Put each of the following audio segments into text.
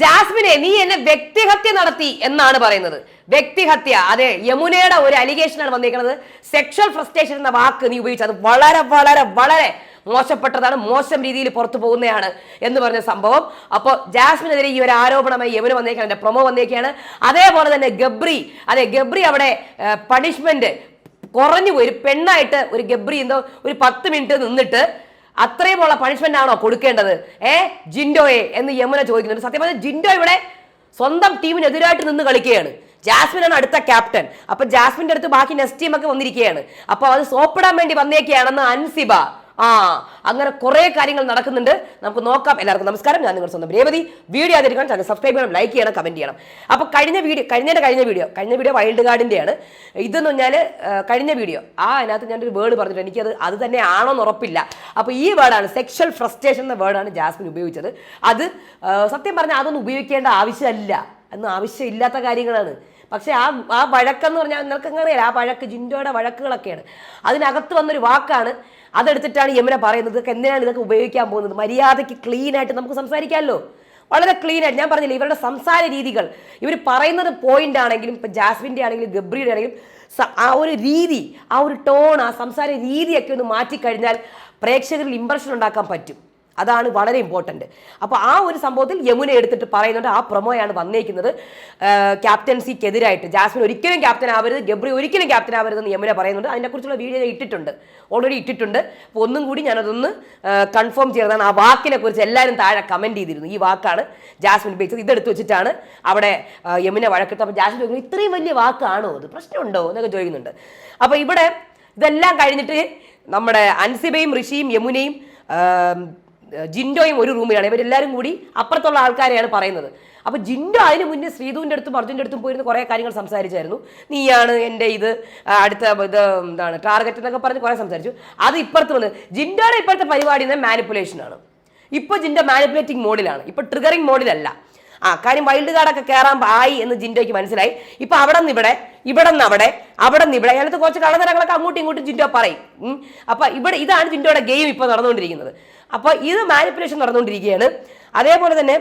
ജാസ്മിനെ നീ എന്നെ വ്യക്തിഹത്യ നടത്തി എന്നാണ് പറയുന്നത്. വ്യക്തിഹത്യ അതെ യമുനയുടെ ഒരു അലിഗേഷനാണ് വന്നിരിക്കുന്നത്. സെക്ഷൽ ഫ്രസ്ട്രേഷൻ എന്ന വാക്ക് നീ ഉപയോഗിച്ചത് വളരെ വളരെ വളരെ മോശപ്പെട്ടതാണ് മോശം രീതിയിൽ പുറത്തു പോകുന്നതാണ് എന്ന് പറഞ്ഞ സംഭവം. അപ്പോൾ ജാസ്മിനെതിരെ ഈ ഒരു ആരോപണമായി യമുന വന്നേക്കാണ് എന്റെ പ്രൊമോ വന്നേക്കാണ്. അതേപോലെ തന്നെ ഗബ്രി അതെ ഗബ്രി അവിടെ പണിഷ്മെന്റ് കുറഞ്ഞു പോയി. ഒരു പെണ്ണായിട്ട് ഒരു ഗബ്രി എന്തോ ഒരു പത്ത് മിനിറ്റ് നിന്നിട്ട് അത്രയുമുള്ള പണിഷ്മെന്റ് ആണോ കൊടുക്കേണ്ടത്? ഏ? ജിൻഡോയെ എന്ന് യമുന ചോദിക്കുന്നുണ്ട്. സത്യം പറഞ്ഞാൽ ജിൻഡോ ഇവിടെ സ്വന്തം ടീമിനെതിരായിട്ട് നിന്ന് കളിക്കുകയാണ്. ജാസ്മിൻ ആണ് അടുത്ത ക്യാപ്റ്റൻ അപ്പൊ ജാസ്മിന്റെ അടുത്ത് ബാക്കി നെക്സ്റ്റ് ടീമൊക്കെ വന്നിരിക്കുകയാണ്. അപ്പൊ അത് സോപ്പിടാൻ വേണ്ടി വന്നേക്കുകയാണെന്ന് അൻസിബ ആ അങ്ങനെ കുറെ കാര്യങ്ങൾ നടക്കുന്നുണ്ട്. നമുക്ക് നോക്കാം. എല്ലാവർക്കും നമസ്കാരം. ഞാൻ നിങ്ങളുടെ സ്വന്തം രേവതി. വീഡിയോ ആയിരിക്കണം ചാനൽ സബ്സ്ക്രൈബ് ചെയ്യണം ലൈക്ക് ചെയ്യണം കമന്റ് ചെയ്യണം. അപ്പോൾ കഴിഞ്ഞ വീഡിയോ കഴിഞ്ഞ കഴിഞ്ഞ വീഡിയോ കഴിഞ്ഞ വീഡിയോ വൈൽഡ് ഗാർഡിന്റെയാണ് ഇതെന്ന് പറഞ്ഞാൽ കഴിഞ്ഞ വീഡിയോ ആ അതിനകത്ത് ഞാനൊരു വേർഡ് പറഞ്ഞിട്ട് എനിക്കത് അത് തന്നെ ആണോ എന്ന് ഉറപ്പില്ല. അപ്പോൾ ഈ വേർഡാണ് സെക്ഷൽ ഫ്രസ്ട്രേഷൻ എന്ന വേർഡാണ് ജാസ്മിൻ ഉപയോഗിച്ചത്. അത് സത്യം പറഞ്ഞാൽ അതൊന്നും ഉപയോഗിക്കേണ്ട ആവശ്യമല്ല എന്ന് ആവശ്യമില്ലാത്ത കാര്യങ്ങളാണ്. പക്ഷേ ആ ആ വഴക്കെന്ന് പറഞ്ഞാൽ നിങ്ങൾക്ക് അറിയാം ആ വഴക്ക് ജിൻഡോയുടെ വഴക്കുകളൊക്കെയാണ്. അതിനകത്ത് വന്നൊരു വാക്കാണ് അതെടുത്തിട്ടാണ് യമുന പറയുന്നത്. ഇതൊക്കെ എന്തിനാണ് ഇതൊക്കെ ഉപയോഗിക്കാൻ പോകുന്നത്? മര്യാദയ്ക്ക് ക്ലീൻ ആയിട്ട് നമുക്ക് സംസാരിക്കാമല്ലോ. വളരെ ക്ലീൻ ആയിട്ട് ഞാൻ പറഞ്ഞില്ല ഇവരുടെ സംസാര രീതികൾ. ഇവർ പറയുന്നത് പോയിന്റ് ആണെങ്കിലും ഇപ്പം ജാസ്മിന്റെ ആണെങ്കിലും ഗബ്രിയുടെ ആണെങ്കിലും ആ ഒരു രീതി ആ ഒരു ടോൺ ആ സംസാര രീതിയൊക്കെ ഒന്ന് മാറ്റിക്കഴിഞ്ഞാൽ പ്രേക്ഷകരിൽ ഇമ്പ്രഷൻ ഉണ്ടാക്കാൻ പറ്റും. അതാണ് വളരെ ഇമ്പോർട്ടന്റ് അപ്പോൾ ആ ഒരു സംഭവത്തിൽ യമുന എടുത്തിട്ട് പറയുന്നുണ്ട് ആ പ്രൊമോയാണ് വന്നേക്കുന്നത്. ക്യാപ്റ്റൻസിക്കെതിരായിട്ട് ജാസ്മിൻ ഒരിക്കലും ക്യാപ്റ്റൻ ആവരുത് ഗബ്രി ഒരിക്കലും ക്യാപ്റ്റൻ ആവരുതെന്ന് യമുന പറയുന്നുണ്ട്. അതിനെക്കുറിച്ചുള്ള വീഡിയോ ഇട്ടിട്ടുണ്ട് ഓൾറെഡി ഇട്ടിട്ടുണ്ട്. അപ്പോൾ ഒന്നും കൂടി ഞാനതൊന്ന് കൺഫേം ചെയ്തതാണ്. ആ വാക്കിനെ കുറിച്ച് എല്ലാവരും താഴെ കമന്റ് ചെയ്തിരുന്നു. ഈ വാക്കാണ് ജാസ്മിൻ ഉപയോഗിച്ചത്. ഇതെടുത്ത് വെച്ചിട്ടാണ് അവിടെ യമുന വഴക്കിട്ട് അപ്പോൾ ജാസ്മിൻ ചോദിക്കുന്നത് ഇത്രയും വലിയ വാക്കാണോ? അത് പ്രശ്നമുണ്ടോ? എന്നൊക്കെ ചോദിക്കുന്നുണ്ട്. അപ്പോൾ ഇവിടെ ഇതെല്ലാം കഴിഞ്ഞിട്ട് നമ്മുടെ അൻസിബയും ഋഷിയും യമുനയും ജിൻഡോയും ഒരു റൂമിലാണ്. ഇവരെല്ലാവരും കൂടി അപ്പുറത്തുള്ള ആൾക്കാരെയാണ് പറയുന്നത്. അപ്പോൾ ജിൻഡോ അതിന് മുന്നേ ശ്രീധുവിന്റെ അടുത്തും അർജുന്റെ അടുത്തും പോയിരുന്ന്. കുറേ കാര്യങ്ങൾ സംസാരിച്ചായിരുന്നു. നീയാണ് എന്റെ ഇത് അടുത്ത ഇത് എന്താണ് ടാർഗറ്റ് എന്നൊക്കെ പറഞ്ഞ് കുറേ സംസാരിച്ചു. അത് ഇപ്പുറത്ത് വന്ന് ജിൻഡോയുടെ ഇപ്പോഴത്തെ പരിപാടി മാനിപ്പുലേഷനാണ് ഇപ്പോൾ ജിൻഡോ മാനിപ്പുലേറ്റിംഗ് മോഡിലാണ് ഇപ്പോൾ ട്രിഗറിങ് മോഡിലല്ല ആ കാര്യം വൈൽഡ് കാർഡൊക്കെ കയറാൻ ആയി എന്ന് ജിൻഡോയ്ക്ക് മനസ്സിലായി. ഇപ്പൊ അവിടെ നിന്ന് ഇവിടെ ഇവിടെ നിന്ന് അവിടെ അവിടെ നിന്ന് ഇവിടെ അതിനകത്ത് കുറച്ച് കള്ളതരങ്ങളൊക്കെ അങ്ങോട്ടും ഇങ്ങോട്ടും ജിൻഡോ പറയും. അപ്പം ഇവിടെ ഇതാണ് ജിൻഡോയുടെ ഗെയിം ഇപ്പൊ നടന്നുകൊണ്ടിരിക്കുന്നത്. അപ്പൊ ഇത് മാനിപ്പുലേഷൻ നടന്നുകൊണ്ടിരിക്കുകയാണ്. അതേപോലെ തന്നെ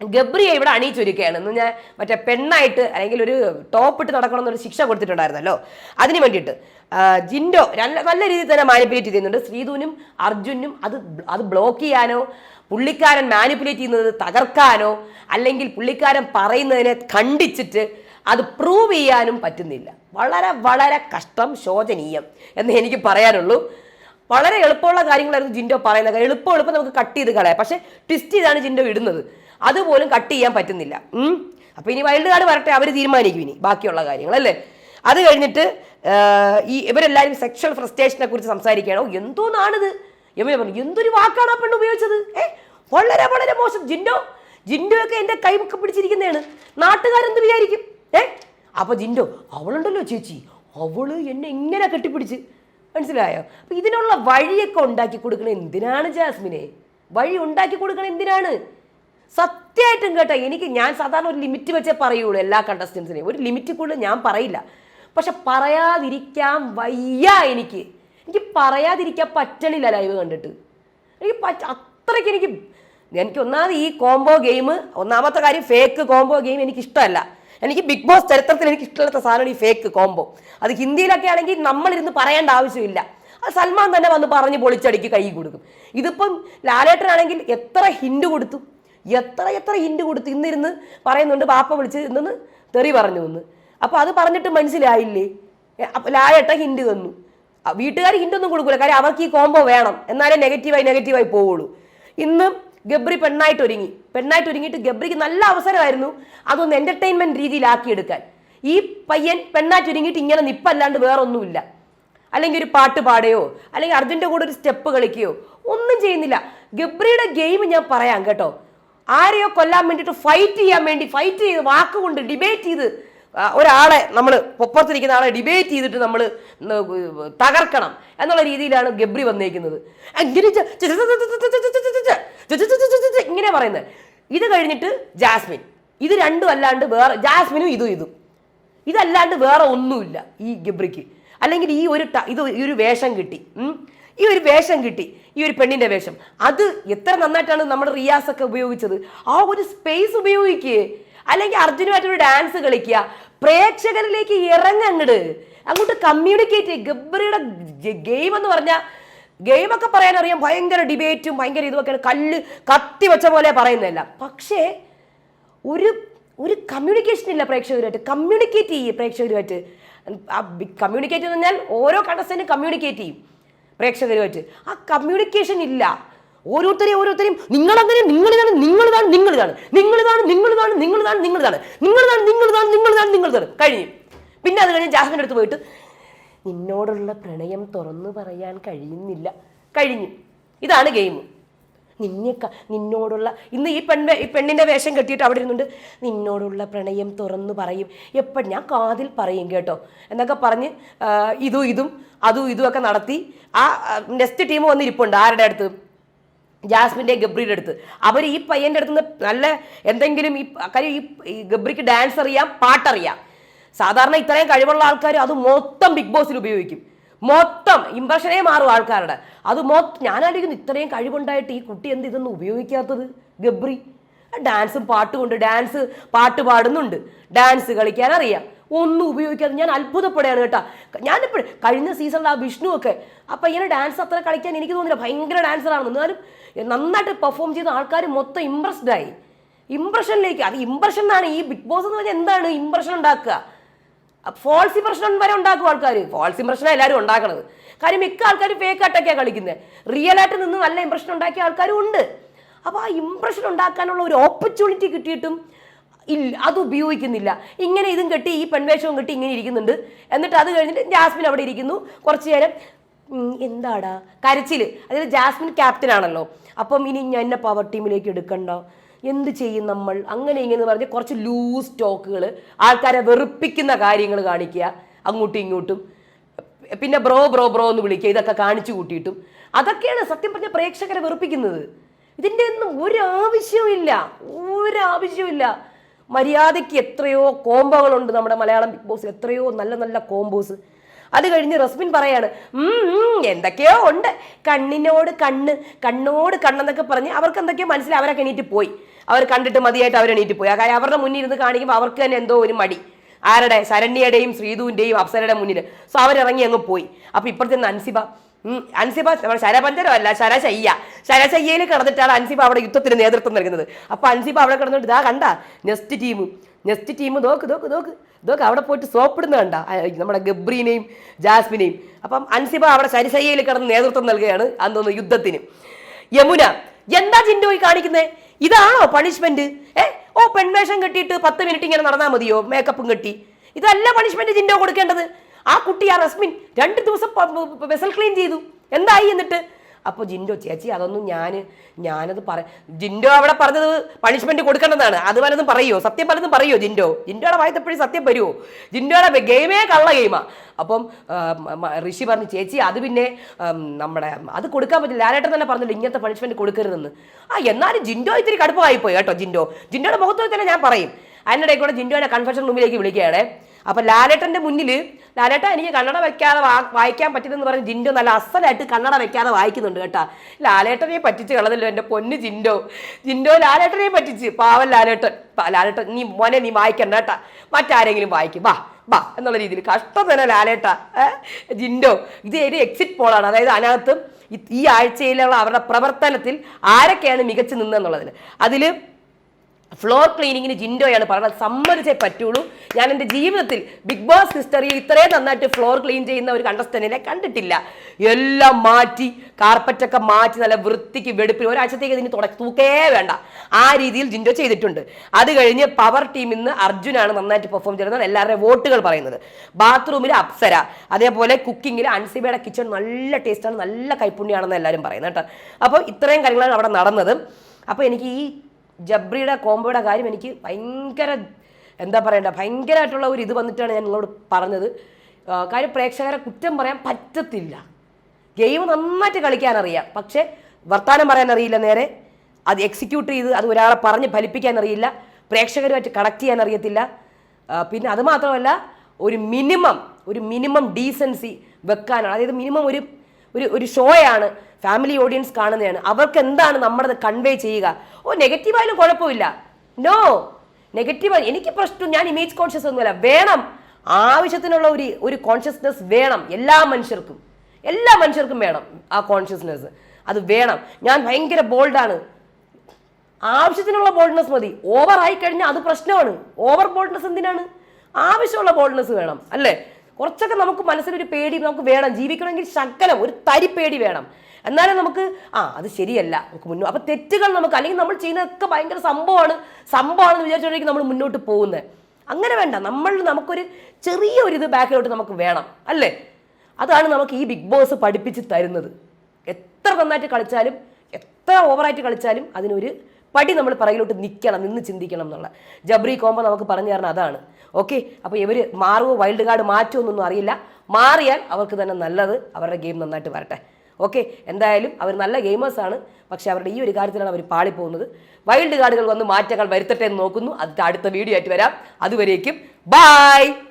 ഗബ്രിയെ ഇവിടെ അണിയിച്ചൊരുക്കുകയാണ്. എന്ന് ഞാൻ മറ്റേ പെണ്ണായിട്ട് അല്ലെങ്കിൽ ഒരു ടോപ്പ് ഇട്ട് നടക്കണം എന്നൊരു ശിക്ഷ കൊടുത്തിട്ടുണ്ടായിരുന്നല്ലോ. അതിന് വേണ്ടിയിട്ട് ജിൻഡോ നല്ല രീതിയിൽ തന്നെ മാനിപ്പുലേറ്റ് ചെയ്യുന്നുണ്ട്. ശ്രീധുവിനും അർജുനും അത് അത് ബ്ലോക്ക് ചെയ്യാനോ പുള്ളിക്കാരൻ മാനിപ്പുലേറ്റ് ചെയ്യുന്നത് തകർക്കാനോ അല്ലെങ്കിൽ പുള്ളിക്കാരൻ പറയുന്നതിനെ ഖണ്ഡിച്ചിട്ട് അത് പ്രൂവ് ചെയ്യാനും പറ്റുന്നില്ല. വളരെ വളരെ കഷ്ടം ശോചനീയം എന്ന് എനിക്ക് പറയാനുള്ളൂ. വളരെ എളുപ്പമുള്ള കാര്യങ്ങളായിരുന്നു ജിൻഡോ പറയുന്നത്. എളുപ്പം എളുപ്പം നമുക്ക് കട്ട് ചെയ്ത് കളയാം. പക്ഷേ ട്വിസ്റ്റ് ചെയ്താണ് ജിൻഡോ ഇടുന്നത്. അതുപോലും കട്ട് ചെയ്യാൻ പറ്റുന്നില്ല. അപ്പോൾ അപ്പൊ ഇനി വൈൽഡ് കാർഡ് വരട്ടെ അവർ തീരുമാനിക്കും ഇനി ബാക്കിയുള്ള കാര്യങ്ങൾ അല്ലേ? അത് കഴിഞ്ഞിട്ട് ഈ ഇവരെല്ലാവരും സെക്ഷൽ ഫ്രസ്ട്രേഷനെ കുറിച്ച് സംസാരിക്കുകയാണോ. എന്തോന്നാണിത്? യമുന പറഞ്ഞു എന്തൊരു വാക്കാണ് ആ പെണ്ണ് ഉപയോഗിച്ചത്? ഏ? വളരെ വളരെ മോശം. ജിൻഡോ ജിൻഡോയൊക്കെ എന്റെ കൈമൊക്കെ പിടിച്ചിരിക്കുന്നതാണ്. നാട്ടുകാരെന്ത് വിചാരിക്കും? ഏ? അപ്പോൾ ജിൻഡോ അവളുണ്ടല്ലോ ചേച്ചി. അവൾ എന്നെ ഇങ്ങനെ കെട്ടിപ്പിടിച്ച് മനസ്സിലായോ? അപ്പൊ ഇതിനുള്ള വഴിയൊക്കെ ഉണ്ടാക്കി കൊടുക്കണ എന്തിനാണ് ജാസ്മിനെ? വഴി ഉണ്ടാക്കി കൊടുക്കണ എന്തിനാണ്? സത്യമായിട്ടും കേട്ടോ എനിക്ക് ഞാൻ സാധാരണ ഒരു ലിമിറ്റ് വെച്ചേ പറയുള്ളൂ എല്ലാ കണ്ടസ്റ്റൻസിനെയും ഒരു ലിമിറ്റ് കൂടുതൽ ഞാൻ പറയില്ല. പക്ഷെ പറയാതിരിക്കാൻ വയ്യ എനിക്ക്. എനിക്ക് പറയാതിരിക്കാൻ പറ്റണില്ല ലൈവ് കണ്ടിട്ട്. എനിക്ക് അത്രയ്ക്ക് എനിക്ക് എനിക്ക് ഒന്നാമത് ഈ കോംബോ ഗെയിം ഒന്നാമത്തെ കാര്യം ഫേക്ക് കോംബോ ഗെയിം എനിക്ക് ഇഷ്ടമല്ല. എനിക്ക് ബിഗ് ബോസ് ചരിത്രത്തിൽ എനിക്ക് ഇഷ്ടമില്ലാത്ത സാധനമാണ് ഈ ഫേക്ക് കോംബോ അത് ഹിന്ദിയിലൊക്കെ ആണെങ്കിൽ നമ്മളിരുന്ന് പറയേണ്ട ആവശ്യമില്ല. അത് സൽമാൻ തന്നെ വന്ന് പറഞ്ഞ് പൊളിച്ചടിക്ക് കൈ കൊടുക്കും. ഇതിപ്പം ലാലേട്ടനാണെങ്കിൽ എത്ര ഹിൻഡ് കൊടുത്തു? എത്ര എത്ര ഹിൻഡ് കൊടുത്തു? ഇന്നിരുന്ന് പറയുന്നുണ്ട് ബാപ്പ വിളിച്ച് ഇന്നു തെറി പറഞ്ഞു എന്ന്. അപ്പോൾ അത് പറഞ്ഞിട്ട് മനസ്സിലായില്ലേ? ലാലേട്ട ഹിൻഡ് തന്നു. വീട്ടുകാർ ഹിൻഡൊന്നും കൊടുക്കൂല. കാര്യം അവർക്ക് ഈ കോംബോ വേണം. എന്നാലേ നെഗറ്റീവായി നെഗറ്റീവായി പോവുള്ളൂ. ഇന്ന് ഗബ്രി പെണ്ണായിട്ട് ഒരുങ്ങി. പെണ്ണായിട്ട് ഒരുങ്ങിയിട്ട് ഗബ്രിക്ക് നല്ല അവസരമായിരുന്നു അതൊന്ന് എന്റർടൈൻമെന്റ് രീതിയിലാക്കിയെടുക്കാൻ. ഈ പയ്യൻ പെണ്ണായിട്ട് ഒരുങ്ങിയിട്ട് ഇങ്ങനെ നിപ്പല്ലാണ്ട് വേറെ ഒന്നുമില്ല അല്ലെങ്കിൽ ഒരു പാട്ട് പാടുകയോ അല്ലെങ്കിൽ അർജുന്റെ കൂടെ ഒരു സ്റ്റെപ്പ് കളിക്കുകയോ ഒന്നും ചെയ്യുന്നില്ല. ഗബ്രിയുടെ ഗെയിം ഞാൻ പറയാം കേട്ടോ. ആരെയോ കൊല്ലാൻ വേണ്ടിയിട്ട് ഫൈറ്റ് ചെയ്യാൻ വേണ്ടി ഫൈറ്റ് ചെയ്ത് വാക്കുകൊണ്ട് ഡിബേറ്റ് ചെയ്ത് ഒരാളെ നമ്മൾ പൊപ്പുറത്തിരിക്കുന്ന ആളെ ഡിബേറ്റ് ചെയ്തിട്ട് നമ്മൾ തകർക്കണം എന്നുള്ള രീതിയിലാണ് ഗബ്രി വന്നേക്കുന്നത് ഇങ്ങനെ പറയുന്നത് ഇത് കഴിഞ്ഞിട്ട് ജാസ്മിൻ ഇത് രണ്ടും അല്ലാണ്ട് വേറെ ജാസ്മിനും ഇതും ഇതും ഇതല്ലാണ്ട് വേറെ ഒന്നുമില്ല ഈ ഗബ്രിക്ക് അല്ലെങ്കിൽ ഈ ഒരു ഇത് ഈ ഒരു വേഷം കിട്ടി ഈ ഒരു വേഷം കിട്ടി ഈ ഒരു പെണ്ണിന്റെ വേഷം അത് എത്ര നന്നായിട്ടാണ് നമ്മുടെ റിയാസൊക്കെ ഉപയോഗിച്ചത് ആ ഒരു സ്പേസ് ഉപയോഗിക്കുകയെ അല്ലെങ്കിൽ അർജുനുമായിട്ടൊരു ഡാൻസ് കളിക്കുക. പ്രേക്ഷകരിലേക്ക് ഇറങ്ങങ്ങട് അങ്ങോട്ട് കമ്മ്യൂണിക്കേറ്റ് ഗബ്രിയുടെ ഗെയിം എന്ന് പറഞ്ഞാൽ ഗെയിമൊക്കെ പറയാൻ അറിയാം ഭയങ്കര ഡിബേറ്റും ഭയങ്കര ഇതുമൊക്കെയാണ്. കല്ല് കത്തി വെച്ച പോലെ പറയുന്നതല്ല. പക്ഷേ ഒരു ഒരു കമ്മ്യൂണിക്കേഷൻ ഇല്ല പ്രേക്ഷകരുമായിട്ട്. കമ്മ്യൂണിക്കേറ്റ് ചെയ്യും പ്രേക്ഷകരുമായിട്ട്. കമ്മ്യൂണിക്കേറ്റ് എന്ന് പറഞ്ഞാൽ ഓരോ കണ്ടസ്റ്റന്റും കമ്മ്യൂണിക്കേറ്റ് ചെയ്യും പ്രേക്ഷകരുമായിട്ട്. ആ കമ്മ്യൂണിക്കേഷൻ ഇല്ല. ഓരോരുത്തരെയും ഓരോരുത്തരെയും നിങ്ങളങ്ങനെ നിങ്ങളിതാണ് നിങ്ങളിതാണ് നിങ്ങളിതാണ്. നിങ്ങളിതാണ് നിങ്ങളിതാണ് നിങ്ങളിതാണ് നിങ്ങളിതാണ്. നിങ്ങളിതാണ് നിങ്ങളിതാണ് നിങ്ങളിതാണ് നിങ്ങളിതാണ്. കഴിഞ്ഞു. പിന്നെ അത് കഴിഞ്ഞ് ജാസ്മിന്റെ അടുത്ത് പോയിട്ട് നിന്നോടുള്ള പ്രണയം തുറന്നു പറയാൻ കഴിയുന്നില്ല. കഴിഞ്ഞു. ഇതാണ് ഗെയിം നിന്നെ നിന്നോടുള്ള ഇന്ന് ഈ പെൺ ഈ പെണ്ണിന്റെ വേഷം കെട്ടിയിട്ട് അവിടെ ഇരുന്നുണ്ട്. നിന്നോടുള്ള പ്രണയം തുറന്നു പറയും. എപ്പോൾ ഞാൻ കാതിൽ പറയും കേട്ടോ. എന്നൊക്കെ പറഞ്ഞ് ഇതും ഇതും അതും ഇതും ഒക്കെ നടത്തി ആ നെക്സ്റ്റ് ടീം വന്നിരിപ്പുണ്ട് ആരുടെ അടുത്ത്? ജാസ്മിന്റെ ഗബ്രിയുടെ അടുത്ത്. അവർ ഈ പയ്യന്റെ അടുത്ത് നിന്ന് നല്ല എന്തെങ്കിലും ഈ കാര്യം ഈ ഗബ്രിക്ക് ഡാൻസ് അറിയാം പാട്ടറിയാം. സാധാരണ ഇത്രയും കഴിവുള്ള ആൾക്കാർ അത് മൊത്തം ബിഗ് ബോസിൽ ഉപയോഗിക്കും. മൊത്തം ഇമ്പ്രഷനേ മാറും ആൾക്കാരുടെ. അത് മൊത്തം ഞാനായിരിക്കുന്നു ഇത്രയും കഴിവുണ്ടായിട്ട് ഈ കുട്ടി എന്ത് ഇതൊന്നും ഉപയോഗിക്കാത്തത്? ഗബ്രി. ഡാൻസും പാട്ടുമുണ്ട് ഡാൻസ് പാട്ട് പാടുന്നുണ്ട്. ഡാൻസ് കളിക്കാൻ അറിയാം. ഒന്നും ഉപയോഗിക്കാതെ ഞാൻ അത്ഭുതപ്പെടുകയാണ് കേട്ടോ. ഞാനിപ്പോഴും കഴിഞ്ഞ സീസണിൽ ആ വിഷ്ണു ഒക്കെ ആ പയ്യനെ ഡാൻസ് അത്ര കളിക്കാൻ എനിക്ക് തോന്നില്ല ഭയങ്കര ഡാൻസറാണെന്ന് എന്നാലും നന്നായിട്ട് പെർഫോം ചെയ്ത ആൾക്കാർ മൊത്തം ഇമ്പ്രസ്ഡ് ആയി. ഇമ്പ്രഷനിലേക്ക് അത് ഇമ്പ്രഷൻ എന്നാണ് ഈ ബിഗ് ബോസ് എന്ന് പറഞ്ഞാൽ എന്താണ് ഇമ്പ്രഷൻ ഉണ്ടാക്കുക? ഫോൾസ് ഇംപ്രഷൻ വരെ ഉണ്ടാക്കും ആൾക്കാർ ഫോൾസ് ഇംപ്രഷനാണ് എല്ലാവരും ഉണ്ടാക്കണത്. കാര്യം മിക്ക ആൾക്കാർ ഫേക്ക് ആയിട്ടൊക്കെയാണ് കളിക്കുന്നത് റിയൽ ആയിട്ട് നിന്ന് നല്ല ഇംപ്രഷൻ ഉണ്ടാക്കിയ ആൾക്കാരും ഉണ്ട്. അപ്പോൾ ആ ഇംപ്രഷൻ ഉണ്ടാക്കാനുള്ള ഒരു ഓപ്പർച്യൂണിറ്റി കിട്ടിയിട്ടും ഇല്ല അത് ഉപയോഗിക്കുന്നില്ല. ഇങ്ങനെ ഇതും കെട്ടി ഈ പെൺവേഷവും കെട്ടി ഇങ്ങനെ ഇരിക്കുന്നുണ്ട്. എന്നിട്ട് അത് കഴിഞ്ഞിട്ട് ജാസ്മിൻ അവിടെ ഇരിക്കുന്നു. കുറച്ച് നേരം എന്താടാ? കരച്ചിൽ അതായത് ജാസ്മിൻ ക്യാപ്റ്റൻ ആണല്ലോ. അപ്പം ഇനി ഞാൻ എന്നെ പവർ ടീമിലേക്ക് എടുക്കണ്ട. എന്ത് ചെയ്യും നമ്മൾ? അങ്ങനെ ഇങ്ങനെ പറഞ്ഞ് കുറച്ച് ലൂസ് ടോക്കുകൾ ആൾക്കാരെ വെറുപ്പിക്കുന്ന കാര്യങ്ങൾ കാണിക്കുക. അങ്ങോട്ടും ഇങ്ങോട്ടും. പിന്നെ ബ്രോ ബ്രോ ബ്രോ എന്ന് വിളിക്കുക. ഇതൊക്കെ കാണിച്ചു കൂട്ടിയിട്ടും. അതൊക്കെയാണ് സത്യം പറഞ്ഞ പ്രേക്ഷകരെ വെറുപ്പിക്കുന്നത്. ഇതിന്റെ ഒന്നും ഒരു ഒരാവശ്യവുമില്ല ഒരു ആവശ്യവുമില്ല മര്യാദയ്ക്ക് എത്രയോ കോംബോകളുണ്ട് നമ്മുടെ മലയാളം ബിഗ് ബോസ് എത്രയോ നല്ല നല്ല കോംബോസ് അത് കഴിഞ്ഞ് റസ്മിൻ പറയാണ് "ഉം, ഉം, എന്തൊക്കെയോ ഉണ്ട്. കണ്ണിനോട് കണ്ണ് കണ്ണോട് കണ്ണെന്നൊക്കെ പറഞ്ഞ് അവർക്ക് എന്തൊക്കെയോ മനസ്സിലായി അവരൊക്കെ എണീറ്റ് പോയി. അവർ കണ്ടിട്ട് മതിയായിട്ട് അവർ എണീറ്റ് പോയി. അതായത് അവരുടെ മുന്നിൽ ഇരുന്ന് കാണിക്കുമ്പോൾ അവർക്ക് തന്നെ എന്തോ ഒരു മടി. ആരുടെ? ശരണ്യയുടെയും ശ്രീധുവിന്റെയും അപ്സരയുടെ മുന്നിൽ സോ അവരിറങ്ങി അങ്ങ് പോയി. അപ്പോൾ ഇപ്പോഴത്തെ അൻസിബ ഉം, അൻസിബ നമ്മുടെ ശരപഞ്ചരം അല്ല ശരശയ്യ ശരശയ്യയിൽ കിടന്നിട്ടാണ് അൻസിബ അവിടെ യുദ്ധത്തിന് നേതൃത്വം നൽകുന്നത്. അപ്പോൾ അൻസിബ അവിടെ കിടന്നിട്ട് ഇതാ കണ്ട നെസ്റ്റ് ടീം. നെസ്റ്റ് ടീം നോക്ക് നോക്ക് നോക്ക്. നോക്ക് അവിടെ പോയിട്ട് സോപ്പിടുന്ന കണ്ട. നമ്മുടെ ഗബ്രീനെയും ജാസ്മിനെയും. അപ്പം അൻസിബ അവിടെ ശരിശയ്യയിൽ കിടന്ന് നേതൃത്വം നൽകുകയാണ് അന്നൊന്ന് യുദ്ധത്തിന്. യമുന എന്താ ജിൻഡോ ഈ കാണിക്കുന്നത് ഇതാണോ പണിഷ്മെന്റ് ഏ ഓ പെൺവേഷം കെട്ടിയിട്ട് പത്ത് മിനിറ്റ് ഇങ്ങനെ നടന്നാൽ മതിയോ? മേക്കപ്പും കെട്ടി. ഇതല്ല പണിഷ്മെന്റ് ജിൻഡോ കൊടുക്കേണ്ടത്. ആ കുട്ടി ആ റസ്മിൻ രണ്ട് ദിവസം വെസൽ ക്ലീൻ ചെയ്തു. എന്തായി എന്നിട്ട്? അപ്പോൾ ജിൻഡോ ചേച്ചി അതൊന്നും ഞാൻ ഞാനത് പറ ജിൻഡോ അവിടെ പറഞ്ഞത് പണിഷ്മെന്റ് കൊടുക്കേണ്ടതാണ് അത് പലതും പറയുമോ സത്യം പലതും പറയുമോ ജിൻഡോ? ജിൻഡോയുടെ വായത്തപ്പോഴും സത്യം വരുമോ ജിൻഡോയുടെ ഗെയിമേ കള്ള ഗെയിമാ അപ്പം ഋഷി പറഞ്ഞു ചേച്ചി അത് പിന്നെ നമ്മുടെ അത് കൊടുക്കാൻ പറ്റില്ല. ലാലേട്ടൻ തന്നെ പറഞ്ഞില്ല ഇങ്ങനത്തെ പണിഷ്മെന്റ് കൊടുക്കരുതെന്ന്. ആ എന്നാലും ജിൻഡോ ഇത്തിരി കടുപ്പമായിപ്പോയി കേട്ടോ ജിൻഡോ. ജിൻഡോയുടെ മുഖത്ത് തന്നെ ഞാൻ പറയും. അതിനിടയിൽ കൂടെ ജിൻഡോനെ കൺഫെഷൻ റൂമിലേക്ക് വിളിക്കുകയാണ്. അപ്പൊ ലാലേട്ടന്റെ മുന്നിൽ ലാലേട്ട എനിക്ക് കണ്ണട വെക്കാതെ വായിക്കാൻ പറ്റില്ലെന്ന് പറഞ്ഞ് ജിൻഡോ നല്ല അസലായിട്ട് കണ്ണട വെക്കാതെ വായിക്കുന്നുണ്ട് കേട്ടാ. ലാലേട്ടനെ പറ്റിച്ച് കളതല്ലോ എന്റെ പൊന്ന് ജിൻഡോ. ജിൻഡോ ലാലേട്ടനെ പറ്റിച്ച്. പാവൻ ലാലേട്ടൻ. ലാലേട്ടൻ നീ മോനെ നീ വായിക്കണ്ട കേട്ടാ. മറ്റാരെങ്കിലും വായിക്കും. വാ വാ എന്നുള്ള രീതിയിൽ. കഷ്ടം തന്നെ ലാലേട്ട. ജിൻഡോ ഇത് ഒരു എക്സിറ്റ് പോളാണ് അതായത് അതിനകത്ത് ഈ ആഴ്ചയിലുള്ള അവരുടെ പ്രവർത്തനത്തിൽ ആരൊക്കെയാണ് മികച്ചു നിന്നെന്നുള്ളതിൽ അതിൽ ഫ്ലോർ ക്ലീനിങ്ങിന് ജിൻഡോയാണ് പറഞ്ഞത്. സമ്മതിച്ചേ പറ്റുള്ളൂ. ഞാൻ എന്റെ ജീവിതത്തിൽ ബിഗ് ബോസ് ഹിസ്റ്ററിയിൽ ഇത്രയും നന്നായിട്ട് ഫ്ലോർ ക്ലീൻ ചെയ്യുന്ന ഒരു കണ്ടസ്റ്റന്റിനെ കണ്ടിട്ടില്ല. എല്ലാം മാറ്റി കാർപ്പറ്റൊക്കെ മാറ്റി നല്ല വൃത്തിക്ക് വെടുപ്പിൽ ഒരാഴ്ചത്തേക്ക് ഇതിന് തുട തൂക്കേ വേണ്ട. ആ രീതിയിൽ ജിൻഡോ ചെയ്തിട്ടുണ്ട്. അത് കഴിഞ്ഞ് പവർ ടീമിൽ നിന്ന് അർജുനാണ് നന്നായിട്ട് പെർഫോം ചെയ്യുന്നത് എല്ലാവരുടെയും വോട്ടുകൾ പറയുന്നത്. ബാത്റൂമിൽ അപ്സര അതേപോലെ കുക്കിങ്ങിൽ അൻസിബയുടെ കിച്ചൺ നല്ല ടേസ്റ്റാണ് നല്ല കൈപ്പുണ്യാണെന്ന് എല്ലാവരും പറയുന്നത് കേട്ടോ. അപ്പോൾ ഇത്രയും കാര്യങ്ങളാണ് അവിടെ നടന്നത്. അപ്പോൾ എനിക്ക് ഈ ജബ്രിയുടെ കോംബോയുടെ കാര്യം എനിക്ക് ഭയങ്കര എന്താ പറയണ്ട ഭയങ്കരമായിട്ടുള്ള ഒരു ഇത് വന്നിട്ടാണ് ഞാൻ നിങ്ങളോട് പറഞ്ഞത്. കാര്യം പ്രേക്ഷകരെ കുറ്റം പറയാൻ പറ്റത്തില്ല. ഗെയിം നന്നായിട്ട് കളിക്കാനറിയാം. പക്ഷേ വർത്തമാനം പറയാൻ അറിയില്ല നേരെ. അത് എക്സിക്യൂട്ട് ചെയ്ത് അത് ഒരാളെ പറഞ്ഞ് ഫലിപ്പിക്കാൻ അറിയില്ല പ്രേക്ഷകരുമായിട്ട് കണക്ട് ചെയ്യാൻ അറിയത്തില്ല പിന്നെ അതുമാത്രമല്ല ഒരു മിനിമം ഒരു മിനിമം ഡീസൻസി വെക്കാനാണ്. അതായത് മിനിമം ഒരു ഒരു ഒരു ഷോയാണ് ഫാമിലി ഓഡിയൻസ് കാണുന്നതാണ്. അവർക്ക് എന്താണ് നമ്മളത് കൺവേ ചെയ്യുക? ഓ നെഗറ്റീവായാലും കുഴപ്പമില്ല. നോ നെഗറ്റീവ് എനിക്ക് പ്രശ്നം ഞാൻ ഇമേജ് കോൺഷ്യസ് ഒന്നുമല്ല. വേണം. ആവശ്യത്തിനുള്ള ഒരു ഒരു കോൺഷ്യസ്നെസ് വേണം. എല്ലാ മനുഷ്യർക്കും. എല്ലാ മനുഷ്യർക്കും വേണം ആ കോൺഷ്യസ്നെസ് അത് വേണം. ഞാൻ ഭയങ്കര ബോൾഡാണ് ആവശ്യത്തിനുള്ള ബോൾഡ്നെസ് മതി. ഓവർ ആയി കഴിഞ്ഞാൽ അത് പ്രശ്നമാണ്. ഓവർ ബോൾഡ്നെസ് എന്തിനാണ്? ആവശ്യമുള്ള ബോൾഡ്നെസ് വേണം. അല്ലേ? കുറച്ചൊക്കെ നമുക്ക് മനസ്സിലൊരു പേടി നമുക്ക് വേണം. ജീവിക്കണമെങ്കിൽ ശക്കലം ഒരു തരി പേടി വേണം. എന്നാലും നമുക്ക് ആ അത് ശരിയല്ല. നമുക്ക് മുന്നോ അപ്പൊ തെറ്റുകൾ നമുക്ക് അല്ലെങ്കിൽ നമ്മൾ ചെയ്യുന്നതൊക്കെ ഭയങ്കര സംഭവമാണ്. സംഭവമാണെന്ന് വിചാരിച്ചിട്ടുണ്ടെങ്കിൽ നമ്മൾ മുന്നോട്ട് പോകുന്നത്. അങ്ങനെ വേണ്ട. നമ്മൾ നമുക്കൊരു ചെറിയ ഒരു ഇത് ബാക്കിലോട്ട് നമുക്ക് വേണം. അല്ലേ? അതാണ് നമുക്ക് ഈ ബിഗ് ബോസ് പഠിപ്പിച്ച് തരുന്നത്. എത്ര നന്നായിട്ട് കളിച്ചാലും എത്ര ഓവറായിട്ട് കളിച്ചാലും അതിനൊരു പടി നമ്മൾ പറയിലോട്ട് നിൽക്കണം നിന്ന് ചിന്തിക്കണം എന്നുള്ള. ജബ്രി കോമ്പോ നമുക്ക് പറഞ്ഞു തരണം അതാണ്. ഓക്കെ? അപ്പോൾ ഇവർ മാറുമോ വൈൽഡ് കാർഡ് മാറ്റുമോ എന്നൊന്നും അറിയില്ല. മാറിയാൽ അവർക്ക് തന്നെ നല്ലത് അവരുടെ ഗെയിം നന്നായിട്ട് വരട്ടെ. ഓക്കെ? എന്തായാലും അവർ നല്ല ഗെയിമേഴ്സാണ് പക്ഷേ അവരുടെ ഈ ഒരു കാര്യത്തിലാണ് അവർ പാളിപ്പോകുന്നത്. വൈൽഡ് കാർഡുകൾ വന്ന് മാറ്റങ്ങൾ വരുത്തട്ടെ എന്ന് നോക്കുന്നു. അത് അടുത്ത വീഡിയോ ആയിട്ട് വരാം. അതുവരേക്കും. ബൈ